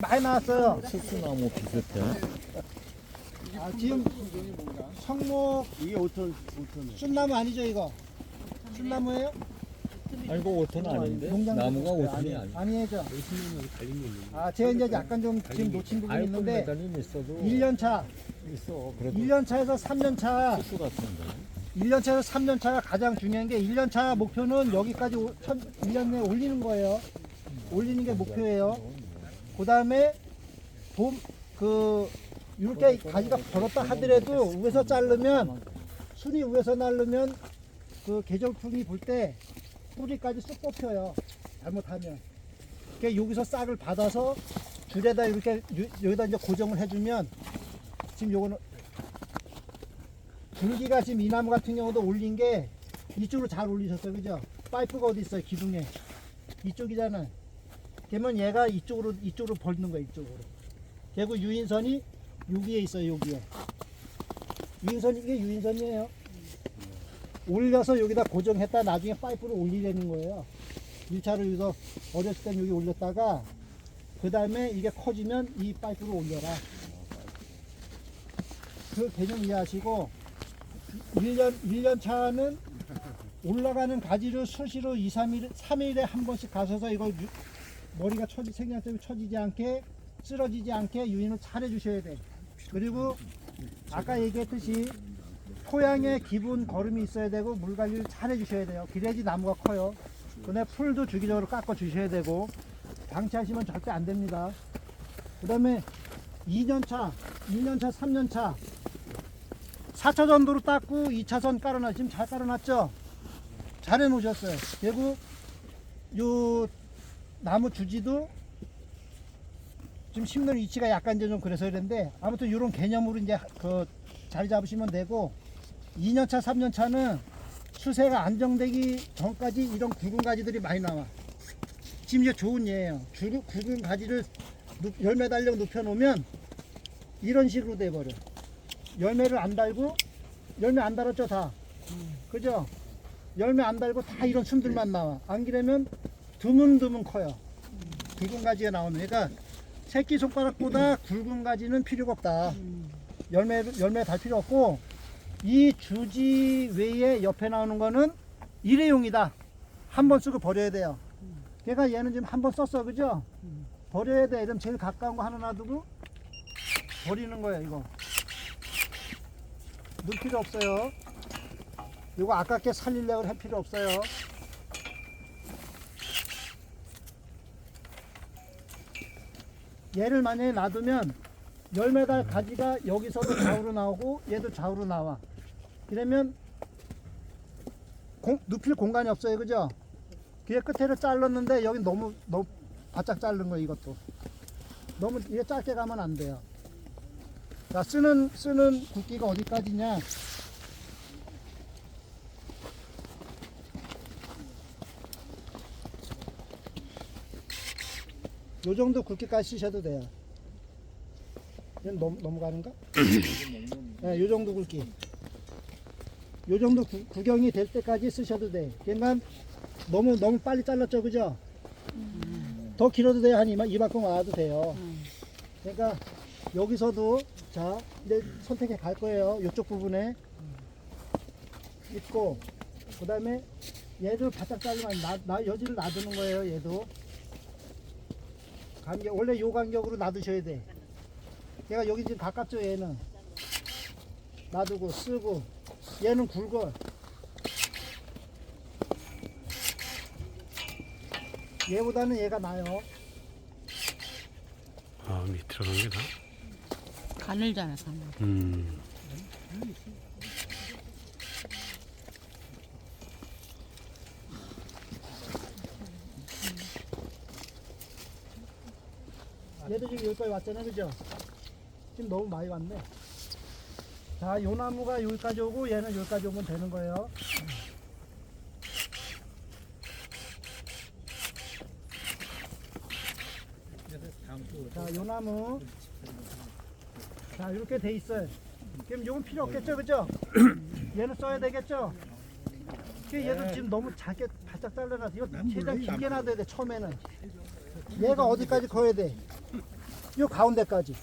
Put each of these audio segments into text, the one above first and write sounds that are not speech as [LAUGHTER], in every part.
많이 나왔어요. 수수나무 비슷해. 아, 지금 성목 이게 5천 5천 순나무 아니죠 이거? 순나무예요? 아니 이거 5톤 아닌데? 농장 나무가 네, 5톤이 아니- 아니야. 아니죠. 아, 제가 이제 약간 좀 지금 놓친 부분이 아이폰 있는데 있어도 1년 차, 있어. 그래도 1년 차에서 3년 차, 수수 같은데. 1년 차에서 3년 차가 가장 중요한 게 1년 차 목표는 여기까지 오- 천, 1년 내에 올리는 거예요. 올리는 게 목표예요. 그 다음에 봄, 그, 이렇게 가지가 벌었다 하더라도 위에서 자르면, 순이 위에서 날르면 그 계절풍이 불 때 뿌리까지 쑥 뽑혀요. 잘못하면. 그러니까 여기서 싹을 받아서 줄에다 이렇게 유- 여기다 이제 고정을 해주면 지금 요거는 줄기가 지금 이 나무 같은 경우도 올린 게 이쪽으로 잘 올리셨어요. 그죠? 파이프가 어디 있어요? 기둥에. 이쪽이잖아요. 그러면 얘가 이쪽으로 이쪽으로 벌는 거야 이쪽으로. 그리고 유인선이 여기에 있어요 여기에. 유인선 이게 유인선이에요. 올려서 여기다 고정했다 나중에 파이프를 올리려는 거예요. 1차를 여기서 어렸을 땐 여기 올렸다가 그 다음에 이게 커지면 이 파이프를 올려라. 그 개념 이해하시고 1년, 1년 차는 올라가는 가지를 수시로 2, 3일, 3일에 한 번씩 가셔서 유- 머리가 처지, 생장 때문에 처지지 않게 쓰러지지 않게 유인을 잘 해주셔야 돼. 그리고 아까 얘기했듯이 토양에 기본 거름이 있어야 되고 물 관리를 잘 해주셔야 돼요. 그래야지 나무가 커요. 그다음에 풀도 주기적으로 깎아 주셔야 되고 방치하시면 절대 안 됩니다. 그 다음에 2년 차, 1년 차, 3년 차 4차선 도로 닦고 2차선 깔아놨 지금 잘 깔아놨죠? 잘 해놓으셨어요. 그리고 요 나무 주지도 지금 심는 위치가 약간 이제 좀 그래서 그런데 아무튼 이런 개념으로 이제 그 자리 잡으시면 되고 2년차, 3년차는 수세가 안정되기 전까지 이런 굵은 가지들이 많이 나와. 지금 이게 좋은 예예요. 굵은, 굵은 가지를 눕- 열매 달력 눕혀 놓으면 이런 식으로 돼버려. 열매를 안 달고 열매 안 달았죠 다. 그죠? 열매 안 달고 다 이런 순들만 나와. 안 그러면 드문드문 커요. 굵은 가지가 나오면. 그러니까 새끼 손가락보다 굵은 가지는 필요가 없다. 열매 열매 달 필요 없고 이 주지 외에 옆에 나오는 거는 일회용이다. 한 번 쓰고 버려야 돼요. 그러니까 얘는 지금 한 번 썼어, 그죠? 버려야 돼. 이러면 제일 가까운 거 하나 놔두고 버리는 거예요, 이거. 넣을 필요 없어요. 이거 아깝게 살리려고 할 필요 없어요. 얘를 만약에 놔두면 열매달 가지가 여기서도 좌우로 나오고 얘도 좌우로 나와. 이러면 공, 눕힐 공간이 없어요, 그죠? 그게 끝에를 잘랐는데 여기 너무 너무 바짝 자른 거예요, 이것도. 너무 이게 짧게 가면 안 돼요. 자, 쓰는 쓰는 굵기가 어디까지냐? 요 정도 굵기까지 쓰셔도 돼요. 이건 넘, 넘어가는가? [CLEARS THROAT] 네, 요 정도 굵기. 요 정도 구, 구경이 될 때까지 쓰셔도 돼. 그러니까 너무 너무 빨리 잘랐죠, 그죠? 더 길어도 돼요. 한 이마 이만큼 와도 돼요. 그러니까 여기서도 자, 이제 선택해 갈 거예요. 이쪽 부분에 있고 그 다음에 얘도 바짝 자르면 나, 나 여지를 놔두는 거예요. 얘도 간격 원래 요 간격으로 놔두셔야 돼. 얘가 여기 지금 가깝죠. 얘는 놔두고 쓰고 얘는 굵어. 얘보다는 얘가 나요. 아 밑으로 가는 게 나? 가늘잖아, 가늘. 음 얘도 지금 여기까지 왔잖아요, 그죠? 지금 너무 많이 왔네. 자, 요 나무가 여기까지 오고 얘는 여기까지 오면 되는 거예요. 자, 요 나무. 자, 이렇게 돼 있어요. 그럼 요건 필요 없겠죠, 그죠? [CLEARS THROAT] 얘는 써야 되겠죠? 그 얘도 지금 너무 작게 바짝 잘라놔서 이거 최대한 길게 놔둬야 돼, 처음에는. 얘가 어디까지 커야 돼? 요 가운데까지.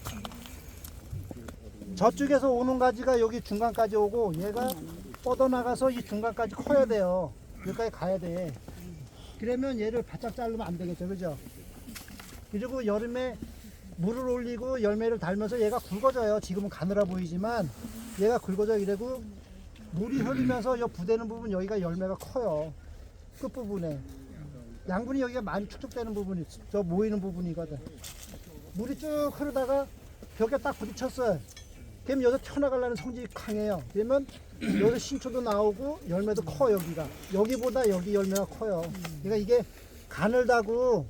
저쪽에서 오는 가지가 여기 중간까지 오고 얘가 뻗어나가서 이 중간까지 커야 돼요. 여기까지 가야 돼. 그러면 얘를 바짝 자르면 안 되겠죠. 그죠? 그리고 여름에 물을 올리고 열매를 달면서 얘가 굵어져요. 지금은 가늘어 보이지만 얘가 굵어져 이래고 물이 흐르면서 요 부대는 부분 여기가 열매가 커요. 끝부분에. 양분이 여기가 많이 축적되는 부분이 저 모이는 부분이거든. 물이 쭉 흐르다가 벽에 딱 부딪혔어요. 그럼 여기서 튀어나가려는 성질이 강해요. 그러면 [CLEARS THROAT] 여기서 신초도 나오고 열매도 커 여기가. 여기보다 여기 열매가 커요. 그러니까 이게 가늘다고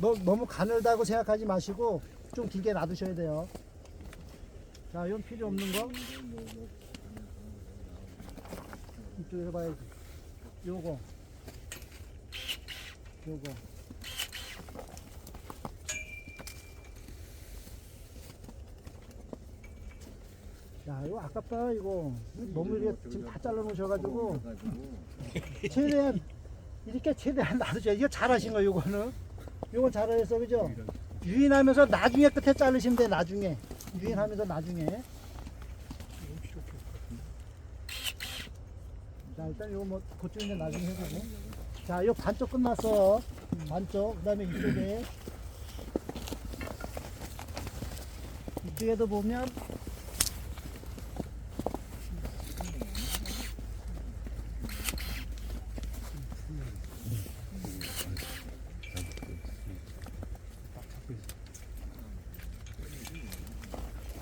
너, 너무 가늘다고 생각하지 마시고 좀 길게 놔두셔야 돼요. 자, 이건 필요 없는 거. 이쪽에서 봐야지. 요거. 요거. 야, 이거 아깝다, 이거. 너무 이렇게 지금 다 잘라 놓으셔가지고. 최대한, 이렇게 최대한 놔두셔야 이거 잘하신 거, 요거는. 요건 잘하셨어, 그죠? 유인하면서 나중에 끝에 자르시면 돼, 나중에. 유인하면서 나중에. 자, 일단 요거 뭐, 그쪽 이제 나중에 해보고. 자, 요 반쪽 끝났어. 반쪽. 그 다음에 이쪽에. 이쪽에도 보면,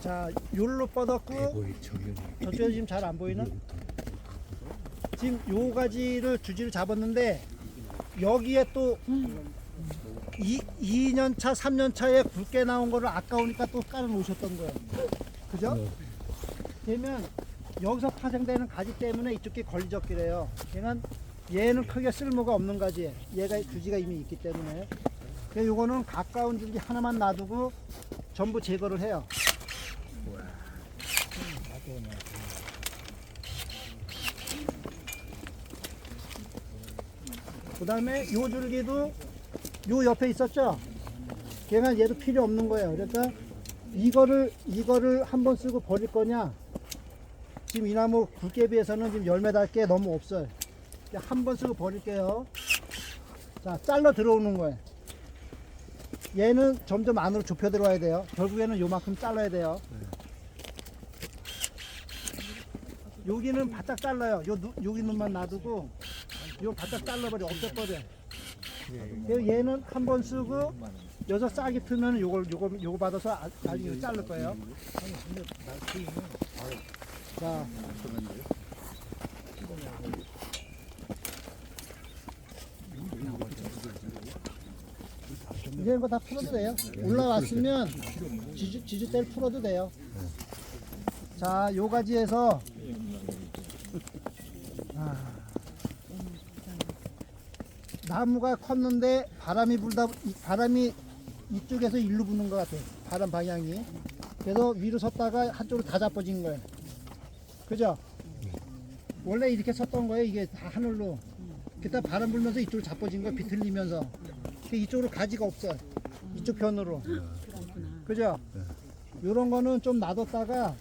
자, 요로 뻗었고, 저쪽에 지금 잘 안 보이나? 지금 요 가지를 주지를 잡았는데 여기에 또 이, 2년 차, 3년 차에 굵게 나온 거를 아까우니까 또 깔아 놓으셨던 거예요. 그죠? 되면 여기서 파생되는 가지 때문에 이쪽에 걸리적기래요. 얘는 얘는 크게 쓸모가 없는 가지. 얘가 주지가 이미 있기 때문에. 그래서 요거는 가까운 줄기 하나만 놔두고 전부 제거를 해요. 그 다음에 요 줄기도 요 옆에 있었죠? 걔는 얘도 필요 없는 거예요. 그러니까 이거를, 이거를 한 번 쓰고 버릴 거냐? 지금 이 나무 굵게 비해서는 지금 열매 달 게 너무 없어요. 한 번 쓰고 버릴게요. 자, 잘라 들어오는 거예요. 얘는 점점 안으로 좁혀 들어와야 돼요. 결국에는 요만큼 잘라야 돼요. 여기는 바짝 잘라요. 요, 누- 여기 눈만 놔두고 요 바짝 잘라버려 없애버려. 그래서 얘는 한 번 쓰고 여기서 싹이 트면 요걸 요거 요거 받아서 아- 나중에 자를 거예요. 자. 이제 이거 다 풀어도 돼요. 올라왔으면 지주 지주대를 풀어도 돼요. 자, 요 가지에서 나무가 컸는데 바람이 불다 이- 바람이 이쪽에서 일로 부는 것 같아요. 바람 방향이. 그래서 위로 섰다가 한쪽으로 다 잡아진 거예요. 그죠? 원래 이렇게 섰던 거예요. 이게 다 하늘로. 그때 바람 불면서 이쪽으로 잡아진 거예요. 비틀리면서. 이쪽으로 가지가 없어. 이쪽 편으로. 그죠? 요런 거는 좀 놔뒀다가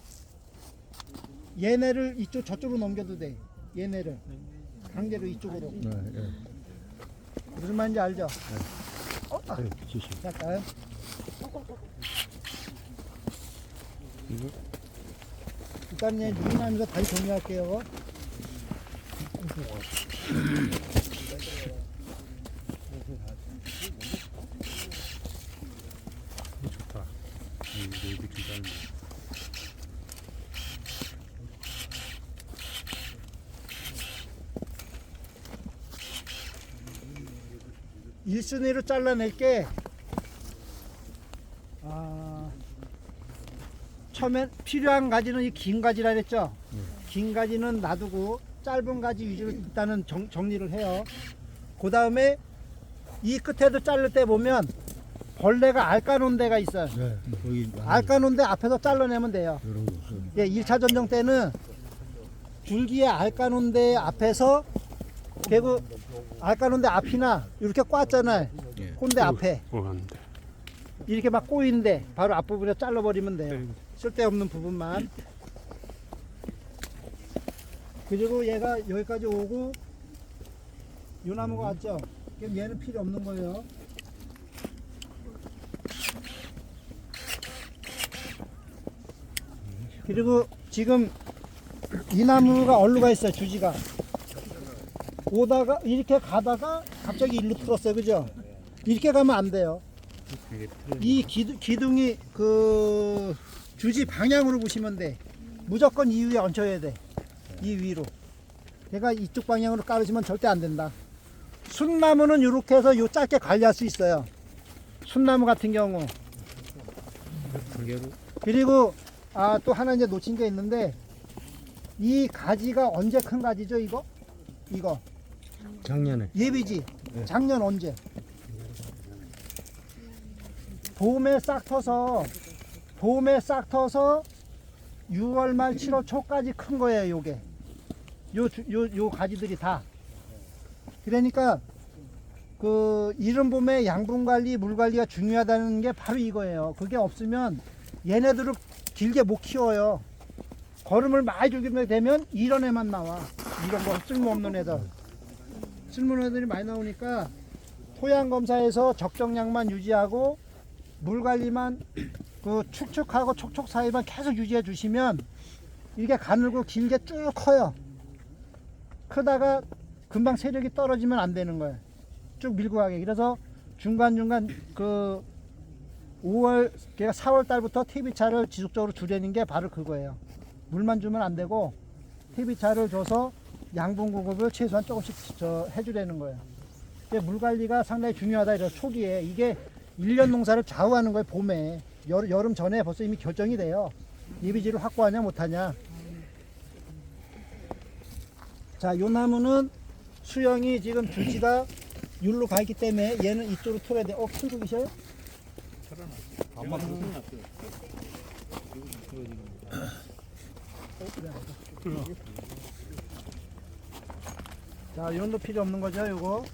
얘네를 이쪽 저쪽으로 넘겨도 돼. 얘네를. 강제로 이쪽으로. 네, 네. 무슨 말인지 알죠? 어, 아, 아유, 조심. 잠깐. 일단 얘 유인하면서 다시 정리할게요. 좋다. 음, 이거 진짜 짧네. 일순위로 잘라낼게. 아, 처음엔 필요한 가지는 이 긴 가지라 그랬죠? 긴 가지는 놔두고 짧은 가지 위주로 일단은 정, 정리를 해요. 그 다음에 이 끝에도 자를 때 보면 벌레가 알까놓은 데가 있어요. 네, 알까놓은 데 앞에서 잘라내면 돼요. 예, 1차 전정 때는 줄기에 알까놓은 데 앞에서 그리고 알까놓은 데 앞이나 이렇게 꽈잖아요. 예. 꼰대 앞에. 돼. 이렇게 막 꼬이는데 바로 앞부분에 잘라버리면 돼요. 쓸데없는 부분만. 그리고 얘가 여기까지 오고 요 나무가 왔죠. 그럼 얘는 필요 없는 거예요. 그리고 지금 이 나무가 얼루가 있어요. 주지가. 오다가 이렇게 가다가 갑자기 일로 틀었어요. 그죠? 이렇게 가면 안 돼요. 이 기둥, 기둥이 그 주지 방향으로 보시면 돼. 무조건 이 위에 얹혀야 돼. 이 위로. 얘가 이쪽 방향으로 깔으시면 절대 안 된다. 순나무는 이렇게 해서 요 짧게 관리할 수 있어요. 순나무 같은 경우. 그리고 아 또 하나 이제 놓친 게 있는데 이 가지가 언제 큰 가지죠 이거? 이거 작년에. 예비지. 네. 작년 언제? 봄에 싹 터서 봄에 싹 터서 6월 말 7월 초까지 큰 거예요 요게. 요, 주- 요, 요 가지들이 다. 그러니까 그 이른 봄에 양분 관리 물 관리가 중요하다는 게 바로 이거예요. 그게 없으면 얘네들을 길게 못 키워요. 거름을 많이 주게 되면 이런 애만 나와. 이런 거 쓸모없는 애들 애들이 많이 나오니까 토양 검사에서 적정량만 유지하고 물 관리만 그 축축하고 촉촉 사이만 계속 유지해 주시면 이게 가늘고 길게 쭉 커요. 크다가 금방 세력이 떨어지면 안 되는 거예요. 쭉 밀고 가게. 그래서 중간중간 그 5월, 그러니까 4월 달부터 TV차를 지속적으로 줄이는 게 바로 그거예요. 물만 주면 안 되고 TV차를 줘서 양분 공급을 최소한 조금씩 저 해주라는 거예요. 물 관리가 상당히 중요하다 이래서 초기에 이게 1년 농사를 좌우하는 거예요 봄에. 여, 여름 전에 벌써 이미 결정이 돼요. 예비지를 확보하냐 못하냐. 자 요 나무는 수영이 지금 줄지가 율로 가 있기 때문에 얘는 이쪽으로 틀어야 돼어 틀고 계셔요? 자, 이런도 필요 없는 거죠, 요거.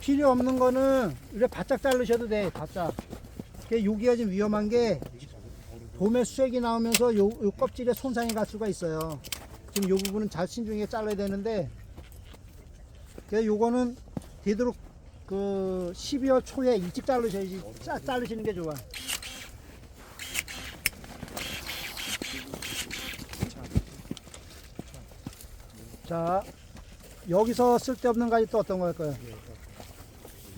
필요 없는 거는 이렇게 바짝 자르셔도 돼, 바짝. 그 여기가 좀 위험한 게 봄에 수액이 나오면서 요, 요 껍질에 손상이 갈 수가 있어요. 지금 요 부분은 잘 신중하게 잘라야 되는데, 그 요거는 되도록 그 12월 초에 일찍 자르셔야지, 짜, 자르시는 게 좋아. 자, 여기서 쓸데없는 가지 또 어떤 걸까요?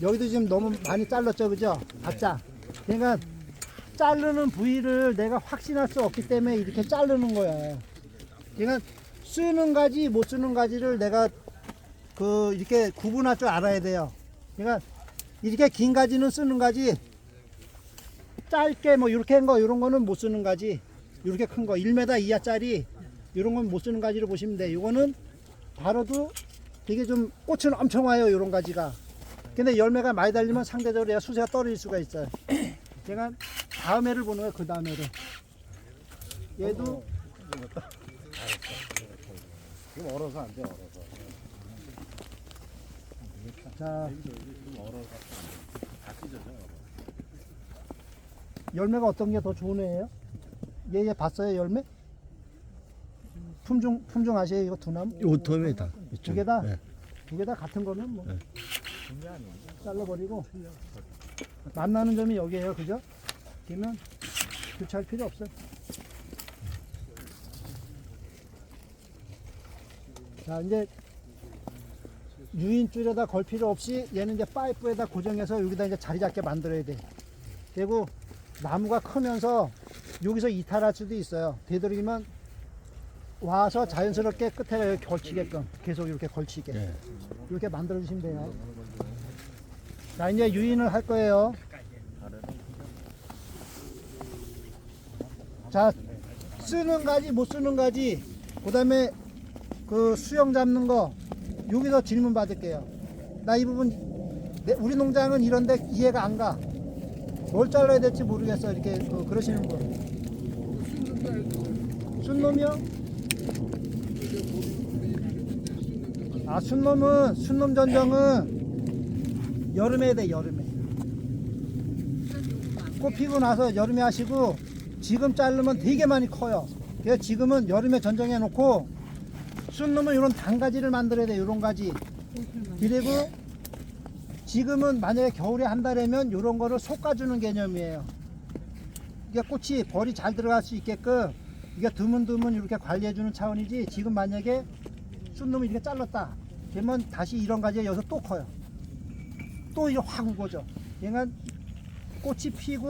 여기도 지금 너무 많이 잘랐죠, 그죠? 바짝. 그러니까 자르는 부위를 내가 확신할 수 없기 때문에 이렇게 자르는 거야. 그러니까 쓰는 가지, 못 쓰는 가지를 내가 그 이렇게 구분할 줄 알아야 돼요. 그러니까 이렇게 긴 가지는 쓰는 가지, 짧게 뭐 이렇게 한 거, 이런 거는 못 쓰는 가지, 이렇게 큰 거, 1m 이하짜리 이런 건 못 쓰는 가지로 보시면 돼. 이거는 바로도 되게 좀 꽃은 엄청 와요 이런 가지가 근데 열매가 많이 달리면 상대적으로 얘가 수세가 떨어질 수가 있어요 [CLEARS THROAT] 제가 다음 해를 보는 거예요 그 다음 해를 얘도 지금 얼어서 안 돼, 얼어서. 자 열매가 어떤 게 더 좋은 애예요? 얘 얘 봤어요 열매? 품종 품종 아세요 이거 두 나무? 오토메다. 두 개 다? 네. 두 개 다 같은 거면 뭐 네. 잘라버리고 만나는 점이 여기에요 그죠? 그러면 교체할 필요 없어 자 이제 유인줄에다 걸 필요 없이 얘는 이제 파이프에다 고정해서 여기다 이제 자리 잡게 만들어야 돼 그리고 나무가 크면서 여기서 이탈할 수도 있어요 되도록이면 와서 자연스럽게 끝에 이렇게 걸치게끔 계속 이렇게 걸치게 네. 이렇게 만들어 주시면 돼요. 자, 이제 유인을 할 거예요. 자, 쓰는 가지, 못 쓰는 가지, 그 다음에 그 수영 잡는 거, 여기서 질문 받을게요. 나 이 부분, 내- 우리 농장은 이런데 이해가 안 가. 뭘 잘라야 될지 모르겠어. 이렇게 그, 그러시는 분. 순놈이요? 아 순놈은 순놈 전정은 여름에 돼 여름에 꽃 피고 나서 여름에 하시고 지금 자르면 되게 많이 커요. 그래서 지금은 여름에 전정해 놓고 순놈은 이런 단가지를 만들어야 돼요. 이런 가지. 그리고 지금은 만약에 겨울에 한 달이면 이런 거를 솎아주는 개념이에요. 이게 꽃이 벌이 잘 들어갈 수 있게끔 이게 드문드문 이렇게 관리해주는 차원이지 지금 만약에 순놈을 이렇게 잘랐다. 그러면 다시 이런 가지가 여기서 또 커요. 또 이게 확 우거져. 그러니까 꽃이 피고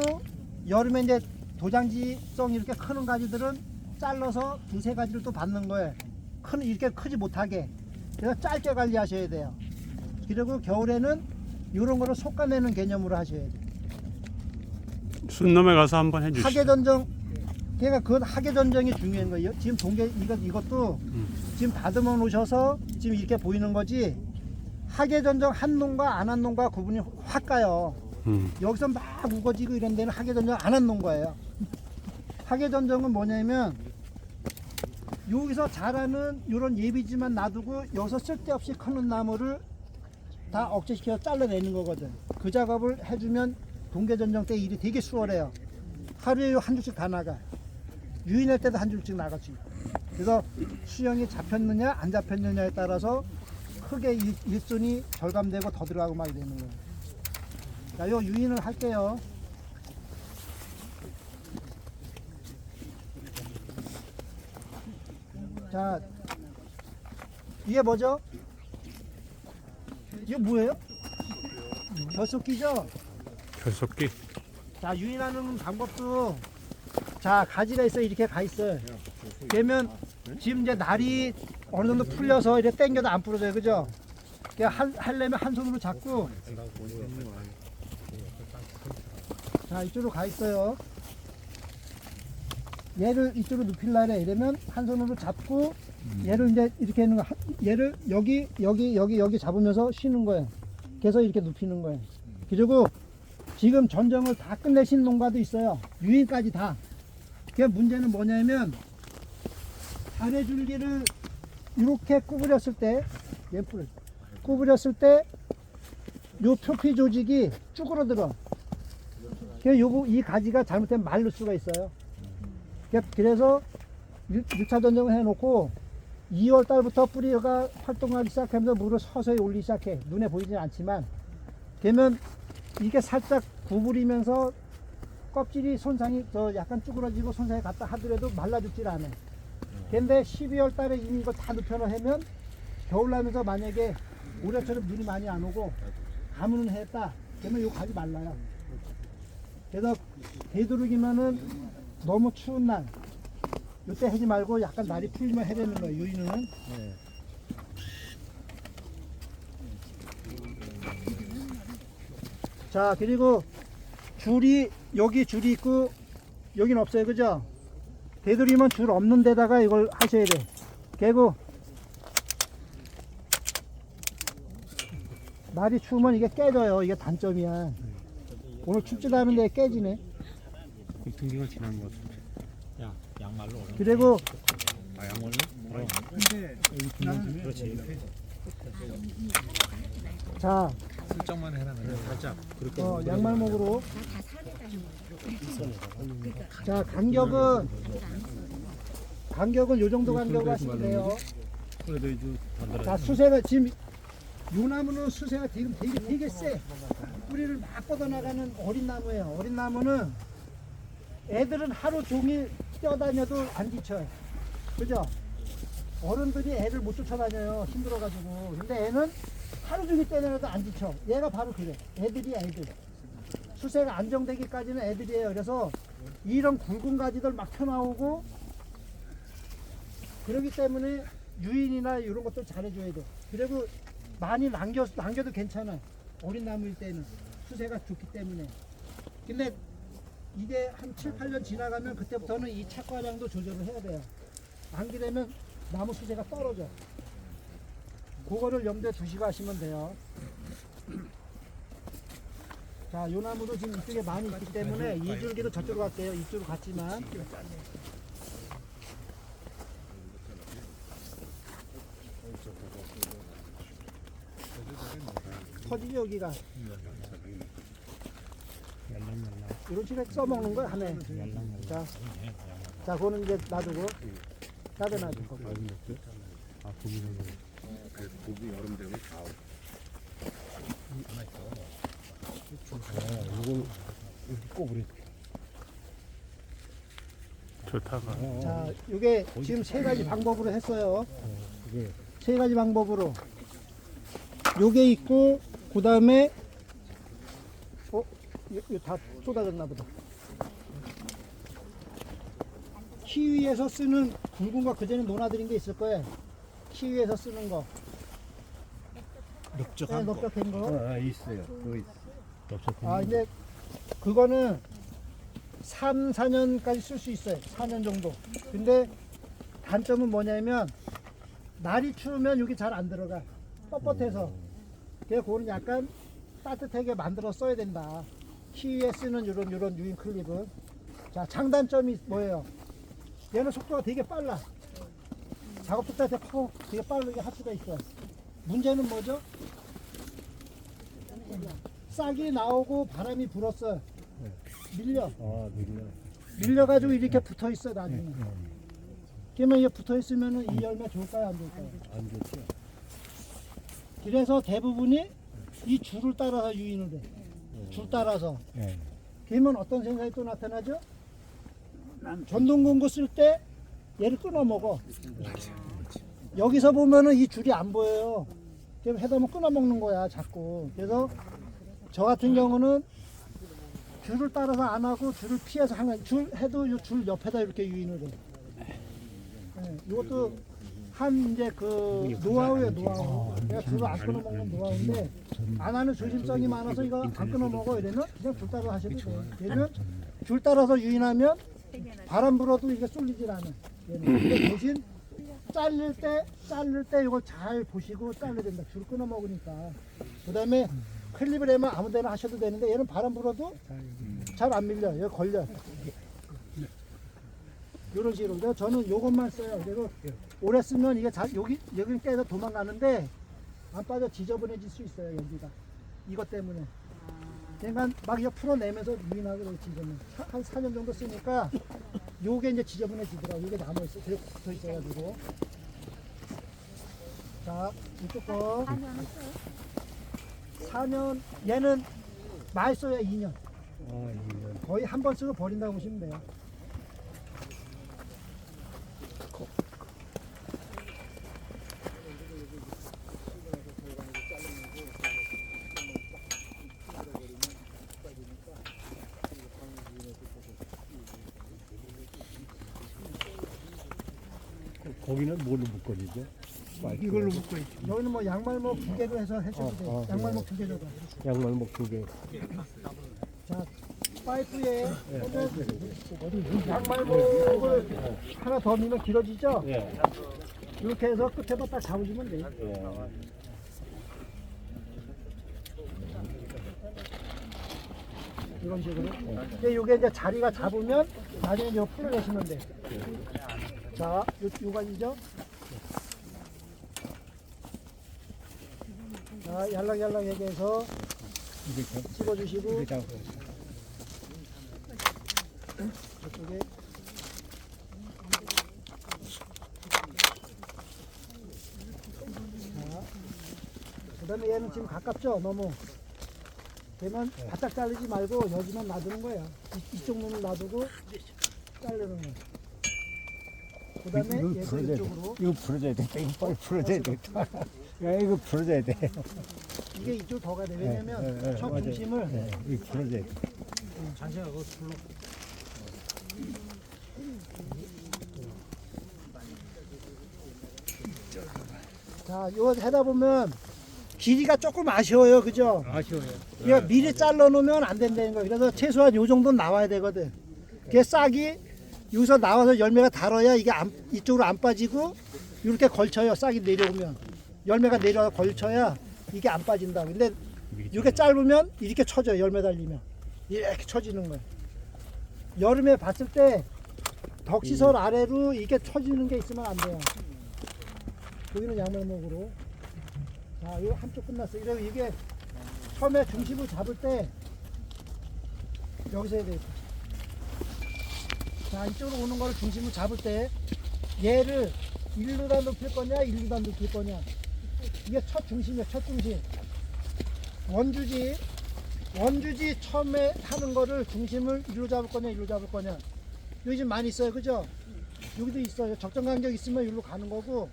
여름에 이제 도장지성 이렇게 크는 가지들은 잘라서 두세 가지를 또 받는 거예요. 큰 이렇게 크지 못하게. 그래서 짧게 관리하셔야 돼요. 그리고 겨울에는 이런 거를 솎아내는 개념으로 하셔야 돼요. 순놈에 가서 한번 해주시죠. 하계 전정 그러니까 그 하계 전정이 중요한 거예요. 지금 동계 이것 이것도 지금 다듬어 놓으셔서 지금 이렇게 보이는 거지. 하계 전정 한 놈과 안 한 놈과 구분이 확 가요. 음. 여기서 막 우거지고 이런 데는 하계 전정 안한 놈 거예요. 하계 전정은 뭐냐면 여기서 자라는 이런 예비지만 놔두고 여기서 쓸데없이 크는 나무를 다 억제시켜서 잘라내는 거거든. 그 작업을 해주면 동계전정 때 일이 되게 수월해요. 하루에 한 줄씩 다 나가. 유인할 때도 한 줄씩 나가지. 그래서 수영이 잡혔느냐 안 잡혔느냐에 따라서 크게 일, 일손이 절감되고 더 들어가고 막 이러는 거예요. 자, 요 유인을 할게요. 자, 이게 뭐죠? 이게 뭐예요? 벼속기죠? 결석기. 자 유인하는 방법도 자 가지가 있어 이렇게 가 있어요. 그러면 지금 이제 날이 어느 정도 풀려서 이렇게 당겨도 안 부러져요, 그죠? 그냥 할, 하려면 한 손으로 잡고 자 이쪽으로 가 있어요. 얘를 이쪽으로 눕힐라래 이러면 한 손으로 잡고 얘를 이제 이렇게 하는 거 한- 얘를 여기 여기 여기 여기 잡으면서 쉬는 거예요. 계속 이렇게 눕히는 거예요. 그리고 지금 전정을 다 끝내신 농가도 있어요. 유인까지 다. 그 문제는 뭐냐면 단의 줄기를 이렇게 구부렸을 때 예쁘를 구부렸을 때 요 표피 조직이 쭈그러들어. 그 요거 이 가지가 잘못되면 말릴 수가 있어요. 그- 그래서 6차 전정을 해놓고 2월 달부터 뿌리가 활동하기 시작하면서 물을 서서히 올리기 시작해. 눈에 보이진 않지만. 그러면 이게 살짝 구부리면서 껍질이 손상이 더 약간 쭈그러지고 손상이 갔다 하더라도 말라 죽질 않아. 근데 12월 달에 이미 이거 다 눕혀놓으면 겨울 나면서 만약에 올해처럼 눈이 많이 안 오고 가뭄은 했다. 그러면 요 가지 말라요. 그래서 되도록이면은 너무 추운 날 요때 하지 말고 약간 날이 풀리면 해야 되는 거예요. 요인은. 자 그리고 줄이 여기 줄이 있고 여긴 없어요 그죠 되도록이면 줄 없는 데다가 이걸 하셔야 돼 개고 날이 추우면 이게 깨져요 이게 단점이야 오늘 춥지도 않은데 깨지네 등기가 지난 것 같은데. 야, 양말로. 그리고 아, 양말로? 어. 그렇지. 자 슬쩍만 해라. 그냥 살짝. 그렇게. 어, 양말 목으로 자 간격은 간격은 요 정도 간격으로 하시면 돼요 그래도 이제 단단하게. 자 수세가 지금 요 나무는 수세가 지금 되게 되게 세. 뿌리를 막 뻗어 나가는 어린 나무예요. 어린 나무는 애들은 하루 종일 뛰어다녀도 안 지쳐요. 그죠? 어른들이 애를 못 쫓아다녀요. 힘들어가지고. 근데 애는 하루 종일 뛰어다녀도 안 지쳐. 얘가 바로 그래. 애들이야 애들 수세가 안정되기까지는 애들이에요 그래서 이런 굵은 가지들 막 펴나오고 그러기 때문에 유인이나 이런 것도 잘해줘야 돼. 그리고 많이 남겨, 남겨도 괜찮아. 어린 나무일 때는. 수세가 좋기 때문에. 근데 이게 한 7, 8년 지나가면 그때부터는 이 착과량도 조절을 해야 돼요. 안 그러면 나무 수세가 떨어져. 그거를 염두에 두시고 하시면 돼요. 자, 요 나무도 지금 이쪽에 많이 있기 때문에 이 줄기도 저쪽으로 갈게요. 이쪽으로 갔지만. 터지죠, 여기가. 이런 식으로 써먹는 거야 하네. 자, 자, 그거는 이제 놔두고 따로 놔두고. 아 고기 여름 되면 다. 이걸 이렇게 꼬부리. 좋다가. 자, 이게 지금 세 가지 방법으로 했어요. 세 가지 방법으로. 요게 있고, 그 다음에, 어? 요, 요다 쏟아졌나 보다. 키위에서 쓰는 굵은 거 그전에 논아드린 게 있을 거예요. 키위에서 쓰는 거. 네, 넓적한 거. 넓적한 거. 어, 있어요. 그거 있어. 넓적한 아, 근데 그거는 3, 4년까지 쓸 수 있어요. 4년 정도. 근데 단점은 뭐냐면 날이 추우면 여기 잘 안 들어가. 뻣뻣해서. 그래서 그거는 약간 따뜻하게 만들어 써야 된다. 키위에 쓰는 이런 이런 유인 클립은. 자, 장단점이 뭐예요? 얘는 속도가 되게 빨라. 작업 속도가 되게 파고 되게 빠르게 할 수가 있어요. 문제는 뭐죠? 싹이 나오고 바람이 불었어요. 밀려. 아, 밀려. 밀려가지고 이렇게 붙어 있어 나중에. 그러면 이게 붙어 있으면은 이 열매 좋을까요, 안 좋을까요? 안 좋죠. 그래서 대부분이 이 줄을 따라서 유인을 해. 줄 따라서. 네. 그러면 어떤 생각이 또 나타나죠? 전동공구 쓸 때 얘를 끊어 먹어. 여기서 보면은 이 줄이 안 보여요. 그럼 해다 보면 끊어 먹는 거야, 자꾸. 그래서 저 같은 경우는 줄을 따라서 안 하고 줄을 피해서 하는 줄 해도 이줄 옆에다 이렇게 유인을 해. 네, 이것도 한 이제 그 노하우예요, 노하우. 내가 줄을 안 끊어 먹는 노하우인데 안 하는 조심성이 많아서 이거 안 끊어 먹어 이러면 그냥 줄 따라 하셔도 돼. 얘는 줄 따라서 유인하면 바람 불어도 이게 쏠리질 않아. 얘는. 근데 대신 잘릴 때 자를 때 이걸 잘 보시고 잘라야 된다. 줄 끊어 먹으니까. 그다음에 클립을 하면 아무 데나 하셔도 되는데 얘는 바람 불어도 잘 안 밀려. 여기 걸려. 이런 식으로. 그래서 저는 요것만 써요. 그래서 오래 쓰면 이게 잘 여기 여기 깨서 도망가는데 안 빠져 지저분해질 수 있어요 여기가. 이것 때문에. 그러니까 막 이거 풀어내면서 유인하게 사- 한 4년 정도 쓰니까 요게 이제 지저분해지더라고. 이게 남아 있어. 계속 붙어 있어가지고. 자 이쪽 거. 4년 얘는 많이 써야 2년. 아, 밀려. 거의 한 번 쓰고 버린다고 보시면 돼요. 거기는 뭘로 묶어지죠? 이걸로 묶어 있죠. 여기는 뭐 양말목 두 개로 해서 해줘도 돼요. 어, 어, 양말목 두개 줘도. 양말목 두 개. 자, 파이프에 보면 양말목을 하나 더 넣으면 길어지죠? 예. 이렇게 해서 끝에다 딱 잡아주면 돼요. 예. 이런 식으로. 근데 이게 이제 자리가 잡으면 나중에 이거 풀어내시면 돼. 자, 요, 요 가지죠? 자, yar랑yar랑하게 해서 찍어주시고. 저쪽에 자, 그다음에 얘는 지금 가깝죠 너무 걔는 바짝 자르지 말고 여기만 놔두는 거야 이, 이쪽 눈을 놔두고 자르는 거야 그 다음에 이거 얘도. 이쪽으로 이거 풀어줘야 돼. 이거 빨리 풀어줘야 돼. 야, 이거 풀어줘야 돼. 이게 이쪽 더 가야 돼 예, 왜냐면 예, 척 맞아요. 중심을 예, 이거 풀어줘야 돼. 자 이거 하다 보면 길이가 조금 아쉬워요 그죠 아쉬워요. 그러니까 미리 잘라 놓으면 안 된다는 거예요. 그래서 최소한 요 정도 는 나와야 되거든. 그게 싹이 여기서 나와서 열매가 달아야 이게 안, 이쪽으로 안 빠지고 이렇게 걸쳐요. 싹이 내려오면 열매가 내려와 걸쳐야 이게 안 빠진다. 근데 이렇게 짧으면 이렇게 쳐져요. 열매 달리면 이렇게 쳐지는 거예요. 여름에 봤을 때 덕시설 아래로 이게 쳐지는 게 있으면 안 돼요. 여기는 양말목으로. 자, 이거 한쪽 끝났어요. 그리고 이게 처음에 중심을 잡을 때 여기서 해야 돼. 자, 이쪽으로 오는 거를 중심을 잡을 때 얘를 1루단 높일 거냐, 1루단 높일 거냐. 이게 첫 중심이야, 첫 중심. 원주지, 원주지 처음에 하는 거를 중심을 1루 잡을 거냐, 1루 잡을 거냐. 여기 지금 많이 있어요, 그죠? 여기도 있어요. 적정 간격 있으면 1루 가는 거고,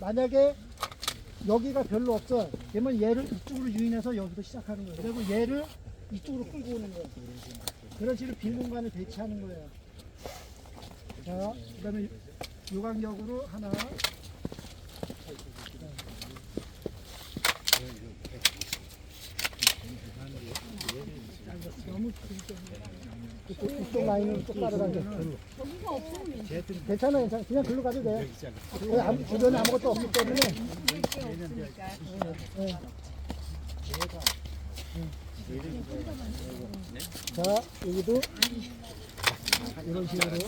만약에 여기가 별로 없어. 그러면 얘를 이쪽으로 유인해서 여기도 시작하는 거예요. 그리고 얘를 이쪽으로 끌고 오는 거예요. 그런 식으로 빈 공간을 배치하는 거예요. 자, 그 다음에 요간격으로 하나. 너무 길게. 이쪽, 라인은 또 따라가게. 괜찮아, 괜찮아. 그냥 글로 가도 돼. 거기 아무, 주변에 아무것도 없기 때문에. 네. 자, 여기도 이런 식으로.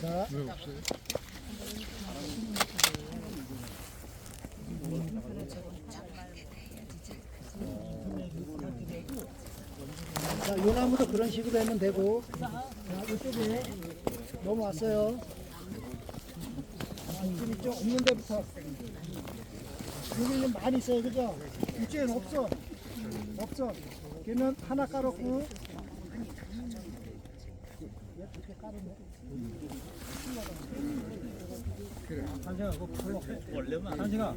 자, 자, 요 나무도 그런 식으로 하면 되고, 자, 이쪽에 넘어왔어요. 아, 이쪽 없는 데부터. 여기는 많이 있어요, 그죠? 이쪽엔 없어. 없어. 걔는 하나 깔았고, 단생아 그거 별로 없어. 단생아